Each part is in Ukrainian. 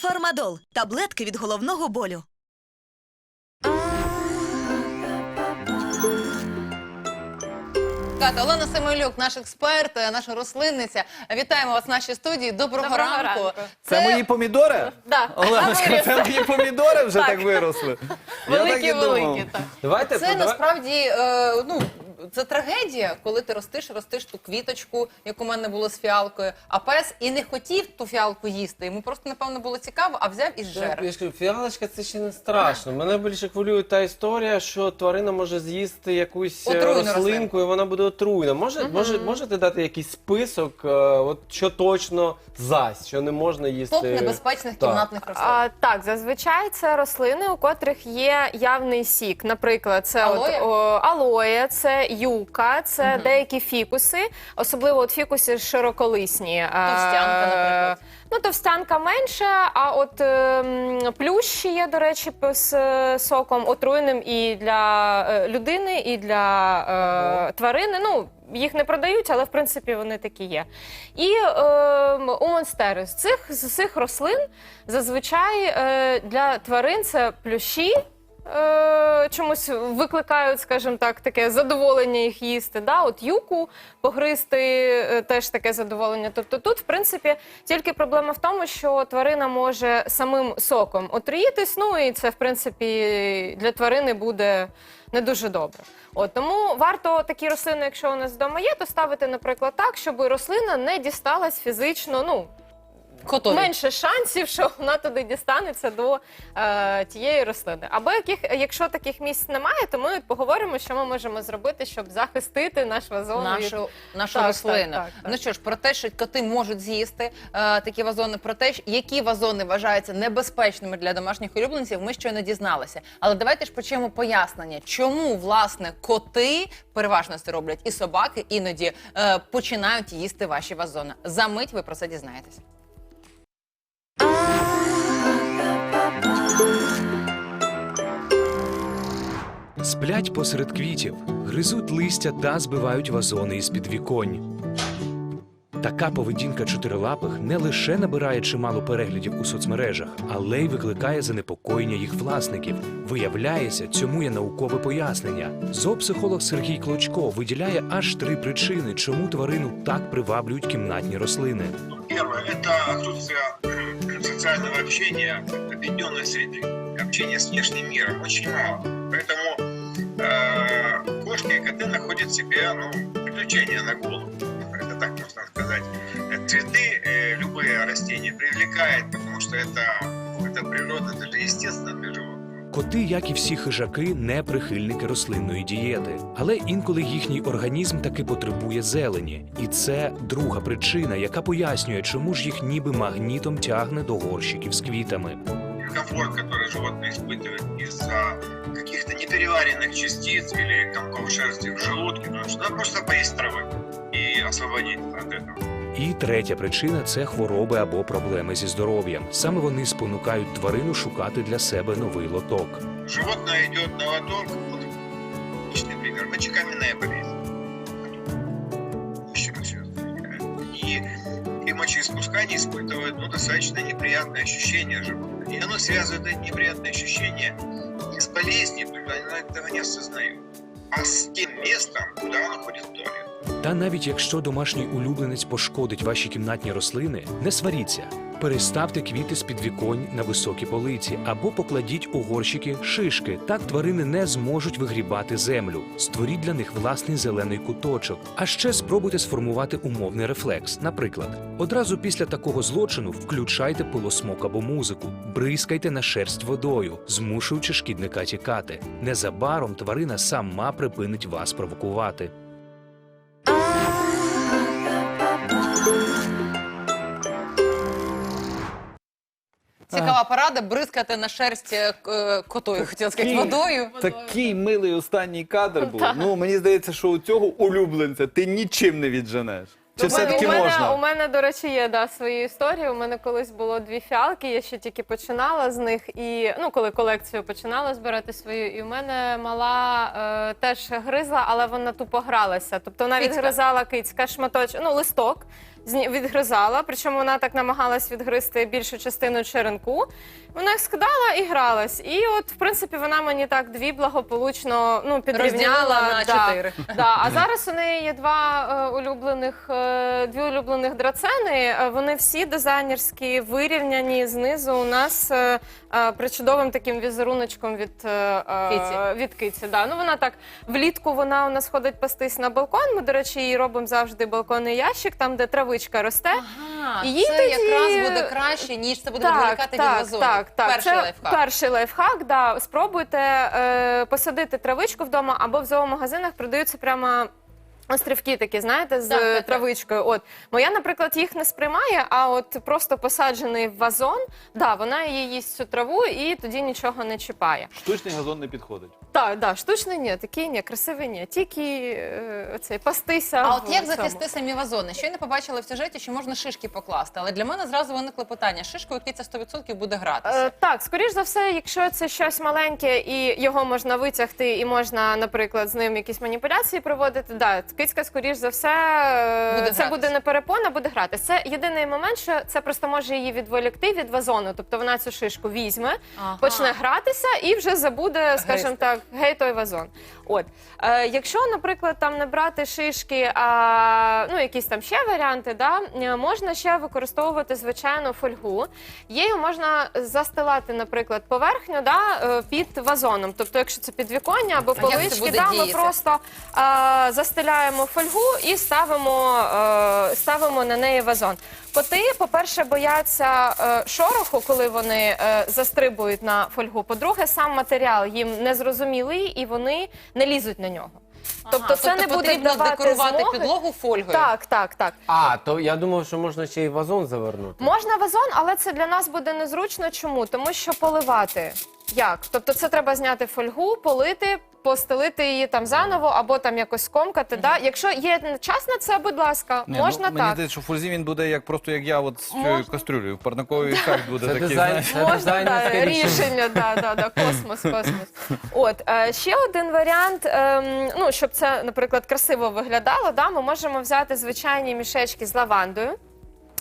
Фармадол таблетки від головного болю. Ката, Олена Семелюк, наш експерт, е, наша рослинниця. Вітаємо вас в нашій студії. Доброго, Доброго ранку. ранку. Це мої помідори? Да. Оленочка, це мої помідори вже Так. так виросли. великі, великі. Так. Давайте Це давай- насправді е, ну. Це трагедія, коли ти ростиш, ростиш ту квіточку, як у мене було з фіалкою, а пес і не хотів ту фіалку їсти. Йому просто, напевно, було цікаво, а взяв і Я, зжер. я ж кажу, фіалочка це ще не страшно. Мене більше хвилює та історія, що тварина може з'їсти якусь е, Отруйну рослинку, рослинку. і вона буде отруйна. Може, може, можете дати якийсь список, е, от що точно зась, що не можна їсти. Топ небезпечних Так. кімнатних рослин. А, так, зазвичай це рослини, у котрих є явний сік. Наприклад, це Алоє? От, о, алоє, це юка, це деякі фікуси, особливо от фікуси широколисні. А, Товстянка, наприклад. Ну, товстянка менше, а от ем, плющі є, до речі, з е, соком отруйним і для е, людини, і для е, тварини. Ну, їх не продають, але в принципі вони такі є. І ем, у монстери з цих, з цих рослин зазвичай е, для тварин це плющі. Е, чомусь викликають, скажімо так, таке задоволення їх їсти. Да? От юку погризти е, теж таке задоволення. Тобто тут, в принципі, тільки проблема в тому, що тварина може самим соком отруїтись, ну і це, в принципі, для тварини буде не дуже добре. От тому варто такі рослини, якщо у нас вдома є, то ставити, наприклад, так, щоб рослина не дісталась фізично. Ну Котові. менше шансів, що вона туди дістанеться до е, тієї рослини. Або яких, якщо таких місць немає, то ми поговоримо, що ми можемо зробити, щоб захистити наш вазон. від- нашу, нашу Так, рослину. так, так, так. Ну що ж, про те, що коти можуть з'їсти е, такі вазони, про те, які вазони вважаються небезпечними для домашніх улюбленців, ми щойно дізналися. Але давайте ж почнемо пояснення, чому власне коти переважно це роблять, і собаки іноді е, починають їсти ваші вазони. За мить ви про це дізнаєтесь. Сплять посеред квітів, гризуть листя та збивають вазони із підвіконь. Така поведінка чотирилапих не лише набирає чимало переглядів у соцмережах, але й викликає занепокоєння їх власників. Виявляється, цьому є наукове пояснення. Зоопсихолог Сергій Клочко виділяє аж три причини, чому тварину так приваблюють кімнатні рослини. Первое – это отсутствие кхм, социального общения, объединенной среды, общения с внешним миром очень мало. Поэтому э, кошки и коты находят себе ну, приключения на голову. Это так можно сказать. Э, Цветы, э, любые растения привлекает, потому что это, ну, это природа, это же естественно для животных. Коти, як і всі хижаки, не прихильники рослинної дієти, але інколи їхній організм таки потребує зелені, і це друга причина, яка пояснює, чому ж їх ніби магнітом тягне до горщиків з квітами. комфорт, который животное испытывает из-за каких-то непереваренных частиц или комков шерсти в желудке, потому что надо просто поесть травы и освободить от этого. І третя причина це хвороби або проблеми зі здоров'ям. Саме вони спонукають тварину шукати для себе новий лоток. Животное идет на лоток, вот, отличный пример, мочекаменная болезнь. при мочеиспускании испытывают ну, достаточно неприятные ощущения животное. И оно связывает эти неприятные ощущения не с болезнью, только оно этого не осознают, а с тем местом, куда оно ходит в туалет. Та навіть якщо домашній улюбленець пошкодить ваші кімнатні рослини, не сваріться. Переставте квіти з підвіконь на високі полиці або покладіть у горщики шишки. Так тварини не зможуть вигрібати землю. Створіть для них власний зелений куточок. А ще спробуйте сформувати умовний рефлекс. Наприклад, одразу після такого злочину включайте пилосмок або музику, бризкайте на шерсть водою, змушуючи шкідника тікати. Незабаром тварина сама припинить вас провокувати. Цікава порада бризкати на шерсть е, к- е, котою, хотіла сказати, водою. Такий милий останній кадр був. Ну мені здається, що у цього улюбленця ти нічим не відженеш. Чи У мене- все-таки у мене, можна? У мене, до речі, є да, свої історії. У мене колись було дві фіалки, я ще тільки починала з них. І ну, коли колекцію починала збирати свою, і в мене мала е, теж гризла, але вона тупо гралася. Тобто вона Кицька. відгризала кицька шматочок, ну, листок. Зні- відгризала, причому вона так намагалась відгризти більшу частину черенку. Вона їх скидала і гралась. І от, в принципі, вона мені так дві благополучно ну, підрівняла. Розділила на да. чотири. Да. А зараз у неї є два е, улюблених, е, дві улюблених драцени. Е, Вони всі дизайнерські, вирівняні знизу. У нас е, е, причудовим таким візеруночком від е, е, Киці. від киці. Да. Ну вона так влітку вона у нас ходить пастись на балкон. Ми, до речі, їй робимо завжди балконний ящик, там де травичка росте. Ага, І їй це тоді- якраз буде краще, ніж це буде відволікати від вазонів. так, так. Перший це лайфхак. перший лайфхак. Да. Спробуйте е, посадити травичку вдома або в зоомагазинах продаються прямо. Острівки такі, знаєте, з Так, травичкою. От моя, наприклад, їх не сприймає, а от просто посаджений в вазон, да, вона її їсть цю траву і тоді нічого не чіпає. Штучний газон не підходить. Так, да, штучний ні, такий ні, красивий ні, тільки е, оцей пастися. А от як цьому. захисти самі вазони? Щойно побачила в сюжеті, що можна шишки покласти, але для мене зразу виникло питання: шишкою киця 100% буде гратися. Е, так, скоріш за все, якщо це щось маленьке і його можна витягти, і можна, наприклад, з ним якісь маніпуляції проводити, да, кицька, скоріш за все, е, Буде це буде не перепона, буде грати. Це єдиний момент, що це просто може її відволікти від вазону. Тобто вона цю шишку візьме, Ага. почне гратися і вже забуде, скажімо так, гей той вазон. От е, якщо, наприклад, там не брати шишки, а ну якісь там ще варіанти, да, е, можна ще використовувати звичайну фольгу. Її можна застилати, наприклад, поверхню да, е, під вазоном. Тобто, якщо це підвіконня або полички, да, ми просто е, застеляємо фольгу і ставимо, е, ставимо на неї вазон. Коти, по-перше, бояться е, шороху, коли вони е, застрибують на фольгу. По-друге, сам матеріал їм незрозумілий і вони не лізуть на нього. тобто, Ага, це не буде потрібно давати декорувати змоги. підлогу фольгою. Так, так, так. А, то я думав, що можна ще й вазон завернути. Можна вазон, але це для нас буде незручно. Чому? Тому що поливати. Як? Тобто це треба зняти фольгу, полити, постелити її там заново або там якось скомкати. Да? Якщо є час на це, будь ласка, Ні, можна ну, Мені здається, що в фользі він буде як просто як я от з цією кастрюлею. Парниковий ефект буде Це такий, дизайн, це Можна дизайнерське да, рішення. рішення, да, да, да, космос, космос. От е, ще один варіант. ем, ну щоб це, наприклад, красиво виглядало. Да, ми можемо взяти звичайні мішечки з лавандою.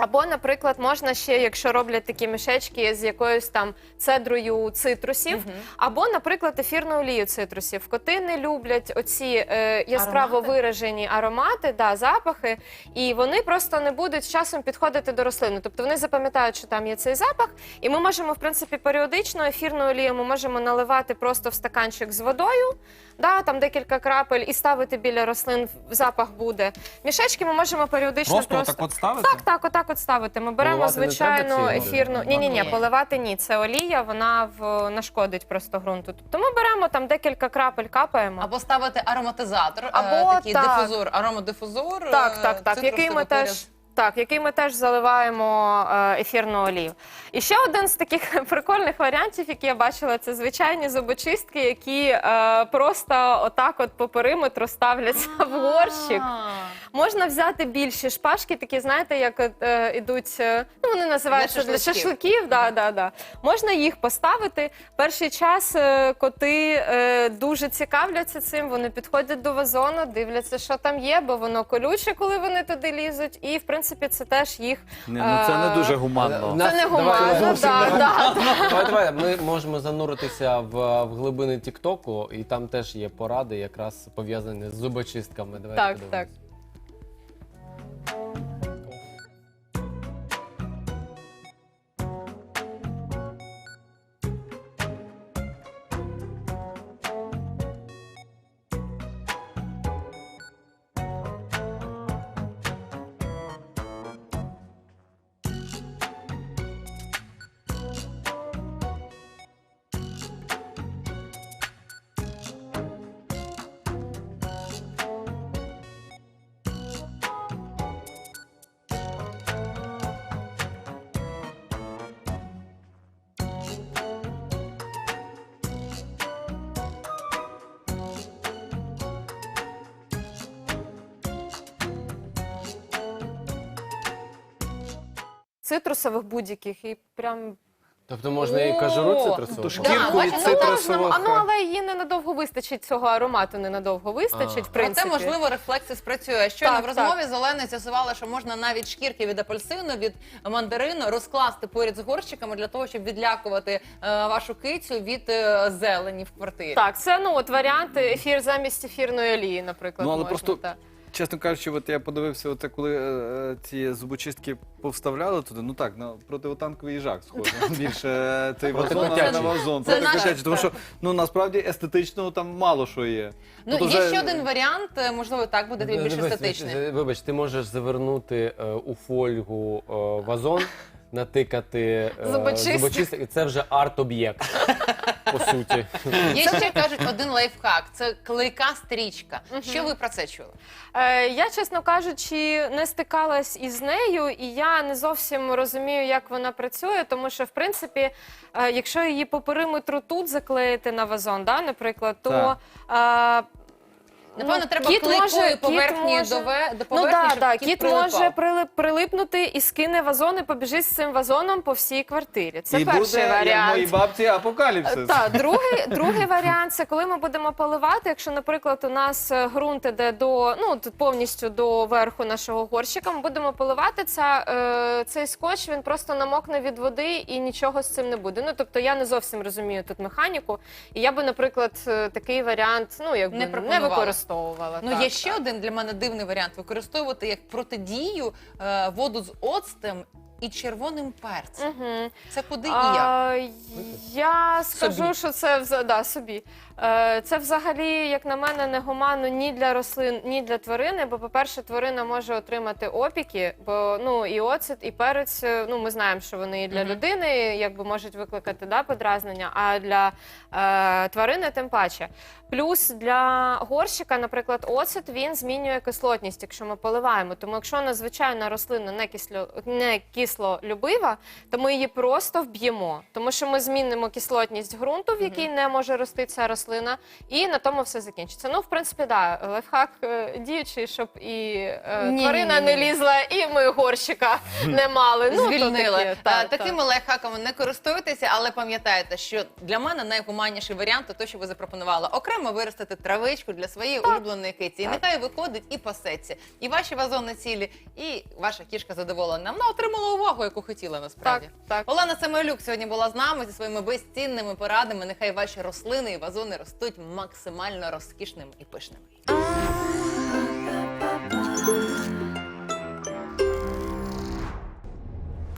Або, наприклад, можна ще, якщо роблять такі мішечки з якоюсь там цедрою цитрусів, або, наприклад, ефірну олію цитрусів. Коти не люблять оці е, яскраво Аромати? виражені аромати, да, запахи, і вони просто не будуть з часом підходити до рослини. Тобто вони запам'ятають, що там є цей запах, і ми можемо, в принципі, періодично ефірну олію ми можемо наливати просто в стаканчик з водою, да, там декілька крапель, і ставити біля рослин, запах буде. Мішечки ми можемо періодично Просто просто. отак от ставити? Так, так, отак от ставити. Ми беремо Поливати не звичайну ефірну. Ні, ні, ні, поливати ні. Це олія, вона в нашкодить просто ґрунту. Тобто ми беремо там декілька крапель, капаємо. Або ставити ароматизатор, е, Або такий так. дифузор, аромадифузор. Так, е, так, так. Який ми поряд. теж. Так, який ми теж заливаємо е, ефірну олію. І ще один з таких прикольних варіантів, які я бачила, це звичайні зубочистки, які е, просто отак от по периметру ставляться в горщик. Можна взяти більші шпажки, такі, знаєте, як е, ідуть, е, ну вони називаються Для для шашликів. Да, да, да. Можна їх поставити. Перший час е, коти е, дуже цікавляться цим. Вони підходять до вазону, дивляться, що там є, бо воно колюче, коли вони туди лізуть. І в принципі це теж їх. Ні, ну це не е, дуже гуманно. Це не гуманно, зовсім да, да, Давай, давай, ми можемо зануритися в, в глибини Тіктоку, і там теж є поради, якраз пов'язані з зубочистками. Давай Так, подивимось. так. Цитрусових будь-яких і прям Тобто можна і кажуру О, цитрусову. тож бачите, Ну, а, ну, але її ненадовго вистачить цього аромату, ненадовго вистачить, А. в принципі. Проте, можливо, рефлекси спрацює. Щойно Так, в розмові з Оленою з'ясувала, що можна навіть шкірки від апельсину, від мандарину розкласти поряд з горщиками для того, щоб відлякувати е, вашу кицю від е, зелені в квартирі. Так, це ну от варіант ефір замість ефірної олії, наприклад. Ну, але можна, просто так. Чесно кажучи, от я подивився, от коли е, е, ці зубочистки повставляли туди. Ну так, на противотанковий їжак схоже. Більше е, цей вазон, а не на Протикотячий. вазон. Це наш- Протикотячий, Тому що ну насправді естетичного там мало що є. Ну, Тут є вже- ще один варіант, е, можливо, так буде тобі більш Дивись, естетичний. Вибач, ти можеш завернути е, у фольгу е, вазон, натикати е, Зубочисток. зубочисток, і це вже арт-об'єкт, по суті. Є ще кажуть один лайфхак це клейка стрічка. Що ви про це чули? Е, я, чесно кажучи, не стикалась із нею, і я не зовсім розумію, як вона працює, тому що, в принципі, е, якщо її по периметру тут заклеїти на вазон, да, наприклад, то. е, Напевно, ну, треба кіт клейкою може- кіт поверхні може- до, ве- до Ну поверхні, да, щоб да, кіт, кіт прилипав. може прилип, прилипнути і скине вазон і побіжить з цим вазоном по всій квартирі. Це і перший буде, як варіант. моїй бабці, апокаліпсис. Так, другий, другий варіант це коли ми будемо поливати. Якщо, наприклад, у нас е, ґрунт іде до ну тут повністю до верху нашого горщика, ми будемо поливати ця, е, цей скотч. Він просто намокне від води і нічого з цим не буде. Ну тобто я не зовсім розумію тут механіку. І я би, наприклад, е, такий варіант ну якби Не не, пропонувала. використовувала. Ну, так, є ще так. один для мене дивний варіант використовувати як протидію е, воду з оцтем і червоним перцем. Мгм. Це куди і як? А, я скажу, Собі. що це да, собі. Е, Це взагалі, як на мене, не гуманно ні для рослин, ні для тварини. Бо, по-перше, тварина може отримати опіки, бо ну і оцет, і перець. е, Ну ми знаємо, що вони і для Мгм. людини якби можуть викликати да, подразнення, а для е, тварини тим паче. Плюс для горщика, наприклад, оцет він змінює кислотність, якщо ми поливаємо. Тому якщо вона звичайна рослина не кисло не кислолюбива, то ми її просто вб'ємо, тому що ми змінимо кислотність ґрунту, в якій не може рости ця рослина, і на тому все закінчиться. Ну, в принципі, да, лайфхак е, діючий, щоб і е, тварина не лізла, і ми горщика не мали. Ну, то Звільнили. так, Такими лайфхаками не користуйтеся, але пам'ятайте, що для мене найгуманніший варіант то, що ви запропонували. Окремо виростити травичку для своєї улюбленої киці. І нехай виходить і пасеться. І ваші вазони цілі, і ваша кішка задоволена. Вона отримала увагу, яку хотіла насправді. Так, так. Олена Семелюк сьогодні була з нами зі своїми безцінними порадами. Нехай ваші рослини і вазони ростуть максимально розкішними і пишними.